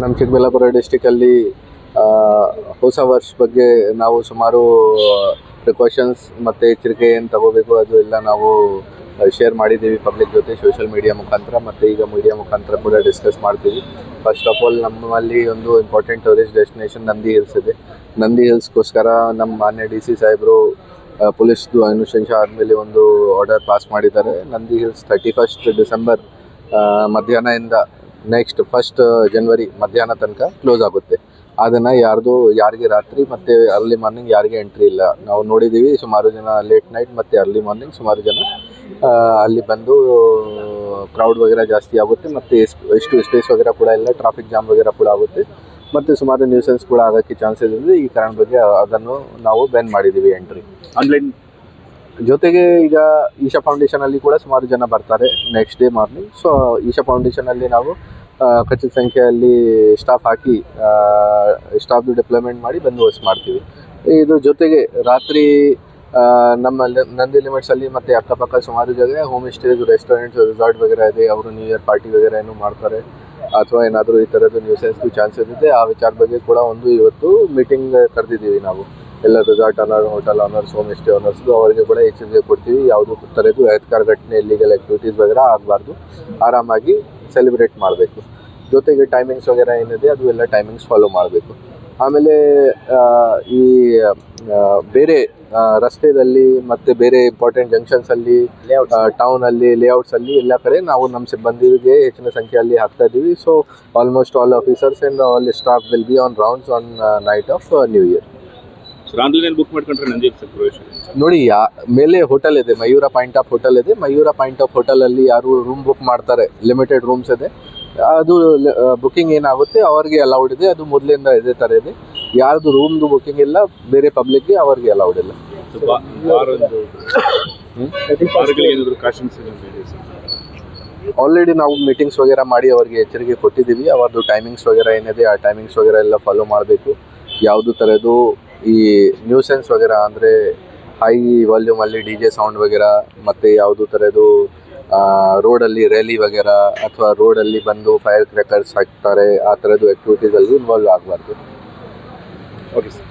ನಮ್ಮ ಚಿಕ್ಕಬಳ್ಳಾಪುರ ಡಿಸ್ಟಿಕಲ್ಲಿ ಹೊಸ ವರ್ಷ ಬಗ್ಗೆ ನಾವು ಸುಮಾರು ಪ್ರಿಕಾಷನ್ಸ್ ಮತ್ತು ಎಚ್ಚರಿಕೆ ಏನು ತಗೋಬೇಕು ಅದು ಎಲ್ಲ ನಾವು ಶೇರ್ ಮಾಡಿದ್ದೀವಿ ಪಬ್ಲಿಕ್ ಜೊತೆ ಸೋಷಿಯಲ್ ಮೀಡಿಯಾ ಮುಖಾಂತರ ಮತ್ತು ಈಗ ಮೀಡಿಯಾ ಮುಖಾಂತರ ಕೂಡ ಡಿಸ್ಕಸ್ ಮಾಡ್ತೀವಿ. ಫಸ್ಟ್ ಆಫ್ ಆಲ್ ನಮ್ಮಲ್ಲಿ ಒಂದು important tourist destination Nandi hills ಇದೆ. ನಂದಿ ಹಿಲ್ಸ್ಗೋಸ್ಕರ ನಮ್ಮ ಮಾನ್ಯ ಡಿ ಸಿ ಸಾಹೇಬರು ಪೊಲೀಸ್ದು ಅನುಶಂಸ ಆದಮೇಲೆ ಒಂದು ಆರ್ಡರ್ ಪಾಸ್ ಮಾಡಿದ್ದಾರೆ. Nandi hills thirty first December ಮಧ್ಯಾಹ್ನದಿಂದ ನೆಕ್ಸ್ಟ್ ಫಸ್ಟ್ ಜನವರಿ ಮಧ್ಯಾಹ್ನ ತನಕ ಕ್ಲೋಸ್ ಆಗುತ್ತೆ. ಅದನ್ನು ಯಾರ್ದು ಯಾರಿಗೆ ರಾತ್ರಿ ಮತ್ತು ಅರ್ಲಿ ಮಾರ್ನಿಂಗ್ ಯಾರಿಗೆ ಎಂಟ್ರಿ ಇಲ್ಲ. ನಾವು ನೋಡಿದ್ದೀವಿ ಸುಮಾರು ಜನ ಲೇಟ್ ನೈಟ್ ಮತ್ತು ಅರ್ಲಿ ಮಾರ್ನಿಂಗ್ ಸುಮಾರು ಜನ ಅಲ್ಲಿ ಬಂದು ಕ್ರೌಡ್ ವಗೇರಾ ಜಾಸ್ತಿ ಆಗುತ್ತೆ ಮತ್ತು ಎಷ್ಟು ಸ್ಪೇಸ್ ವಗೇರ ಕೂಡ ಇಲ್ಲ ಟ್ರಾಫಿಕ್ ಜಾಮ್ ವಗೇರಾ ಕೂಡ ಆಗುತ್ತೆ. ಮತ್ತು ಸುಮಾರು ನ್ಯೂಸೆನ್ಸ್ ಕೂಡ ಆಗೋಕ್ಕೆ ಚಾನ್ಸಸ್ ಇದೆ. ಈ ಕಾರಣ ಬಗ್ಗೆ ಅದನ್ನು ನಾವು ಬ್ಯಾನ್ ಮಾಡಿದ್ದೀವಿ ಎಂಟ್ರಿ ಆನ್ಲೈನ್ ಜೊತೆಗೆ ಈಗ ಈಶಾ ಫೌಂಡೇಶನಲ್ಲಿ ಕೂಡ ಸುಮಾರು ಜನ ಬರ್ತಾರೆ next day morning so Isha ಫೌಂಡೇಶನಲ್ಲಿ ನಾವು ಖಚಿತ ಸಂಖ್ಯೆಯಲ್ಲಿ ಸ್ಟಾಫ್ ಹಾಕಿ ಸ್ಟಾಫ್ದು ಡಿಪ್ಲಾಯ್ಮೆಂಟ್ ಮಾಡಿ ಬಂದೋಬಸ್ತ್ ಮಾಡ್ತೀವಿ. ಇದು ಜೊತೆಗೆ ರಾತ್ರಿ ನಮ್ಮ ನಂದಿ ಲಿಮಿಟ್ಸಲ್ಲಿ ಮತ್ತು ಅಕ್ಕಪಕ್ಕ ಸುಮಾರು ಜಾಗ ಹೋಮ್ ಸ್ಟೇಸ್ ರೆಸ್ಟೋರೆಂಟ್ಸ್ ರೆಸಾರ್ಟ್ ವಗೇರ ಇದೆ. ಅವರು ನ್ಯೂ ಇಯರ್ ಪಾರ್ಟಿ ವಗೇರ ಏನು ಮಾಡ್ತಾರೆ. ಅಥವಾ ಏನಾದರೂ ಈ ಥರದ್ದು ನ್ಯೂಸೆನ್ಸ್ದು ಚಾನ್ಸಸ್ ಇದೆ ಆ ವಿಚಾರ ಬಗ್ಗೆ ಕೂಡ ಒಂದು ಇವತ್ತು ಮೀಟಿಂಗ್ ಕರೆದಿದ್ದೀವಿ ನಾವು. ಎಲ್ಲ resort owner hotel owners home stay ಓನರ್ಸ್ದು ಅವರಿಗೆ ಕೂಡ ಎಚ್ಚರಿಕೆ ಕೊಡ್ತೀವಿ. ಯಾವುದೂ ಥರದ್ದು ಅಹಿತಕರ ಘಟನೆ ಇಲ್ಲಿಗೆಲ್ಲ ಆ್ಯಕ್ಟಿವಿಟೀಸ್ ವಗೇರ ಆಗಬಾರ್ದು. ಆರಾಮಾಗಿ ಸೆಲೆಬ್ರೇಟ್ ಮಾಡಬೇಕು. ಜೊತೆಗೆ ಟೈಮಿಂಗ್ಸ್ ವಗೇರ ಏನಿದೆ ಅದು ಎಲ್ಲ ಟೈಮಿಂಗ್ಸ್ ಫಾಲೋ ಮಾಡಬೇಕು. ಆಮೇಲೆ ಈ ಬೇರೆ ರಸ್ತೆಯಲ್ಲಿ ಮತ್ತು ಬೇರೆ ಇಂಪಾರ್ಟೆಂಟ್ ಜಂಕ್ಷನ್ಸಲ್ಲಿ ಟೌನಲ್ಲಿ ಲೇಔಟ್ಸಲ್ಲಿ ಎಲ್ಲ ಕಡೆ ನಾವು ನಮ್ಮ ಸಿಬ್ಬಂದಿಗೆ ಹೆಚ್ಚಿನ ಸಂಖ್ಯೆಯಲ್ಲಿ ಹಾಕ್ತಾ ಇದ್ದೀವಿ. So almost all officers and all staff will be on rounds on night of new year online book ಮಾಡ್ಕೊಂಡ್ರೆ ನಂದಿ ಸರ್ ಪ್ರವೇಶ ನೋಡಿ ಯಾ ಮೇಲೆ ಹೋಟೆಲ್ ಇದೆ ಮಯೂರ ಪಾಯಿಂಟ್ ಆಫ್ ಹೋಟೆಲ್ ಇದೆ. ಮಯೂರ ಪಾಯಿಂಟ್ ಆಫ್ ಹೋಟೆಲಲ್ಲಿ ಯಾರು ರೂಮ್ ಬುಕ್ ಮಾಡ್ತಾರೆ ಲಿಮಿಟೆಡ್ ರೂಮ್ಸ್ ಇದೆ. ಅದು ಬುಕಿಂಗ್ ಏನಾಗುತ್ತೆ ಅವ್ರಿಗೆ ಅಲೌಡ್ ಇದೆ. ಅದು ಮೊದಲಿಂದ ಇದೇ ಥರ ಇದೆ. ಯಾರ್ದು ರೂಮ್ದು ಬುಕಿಂಗ್ ಇಲ್ಲ ಬೇರೆ ಪಬ್ಲಿಕ್ಗೆ ಅವ್ರಿಗೆ ಅಲೌಡ್ ಇಲ್ಲ. ಆಲ್ರೆಡಿ ನಾವು ಮೀಟಿಂಗ್ಸ್ ವಗೇರ ಮಾಡಿ ಅವರಿಗೆ ಎಚ್ಚರಿಕೆ ಕೊಟ್ಟಿದ್ದೀವಿ. ಅವ್ರದ್ದು ಟೈಮಿಂಗ್ಸ್ ವಗೇರ ಏನಿದೆ ಆ ಟೈಮಿಂಗ್ಸ್ ವಗೇರ ಎಲ್ಲ ಫಾಲೋ ಮಾಡಬೇಕು. ಯಾವುದು ಥರದ್ದು ಈ ನ್ಯೂಸೆನ್ಸ್ ವಗೈರ ಅಂದರೆ ಹೈ ವಾಲ್ಯೂಮಲ್ಲಿ ಡಿ ಜೆ ಸೌಂಡ್ ವಗೈರ, ಮತ್ತು ಯಾವುದು ಥರದ್ದು ರೋಡಲ್ಲಿ ರ್ಯಾಲಿ ವಗೈರ ಅಥವಾ ರೋಡಲ್ಲಿ ಬಂದು ಫೈರ್ ಕ್ರ್ಯಾಕರ್ಸ್ ಹಾಕ್ತಾರೆ, ಆ ಥರದ್ದು ಆ್ಯಕ್ಟಿವಿಟೀಸಲ್ಲಿ ಇನ್ವಾಲ್ವ್ ಆಗಬಾರ್ದು. Okay sir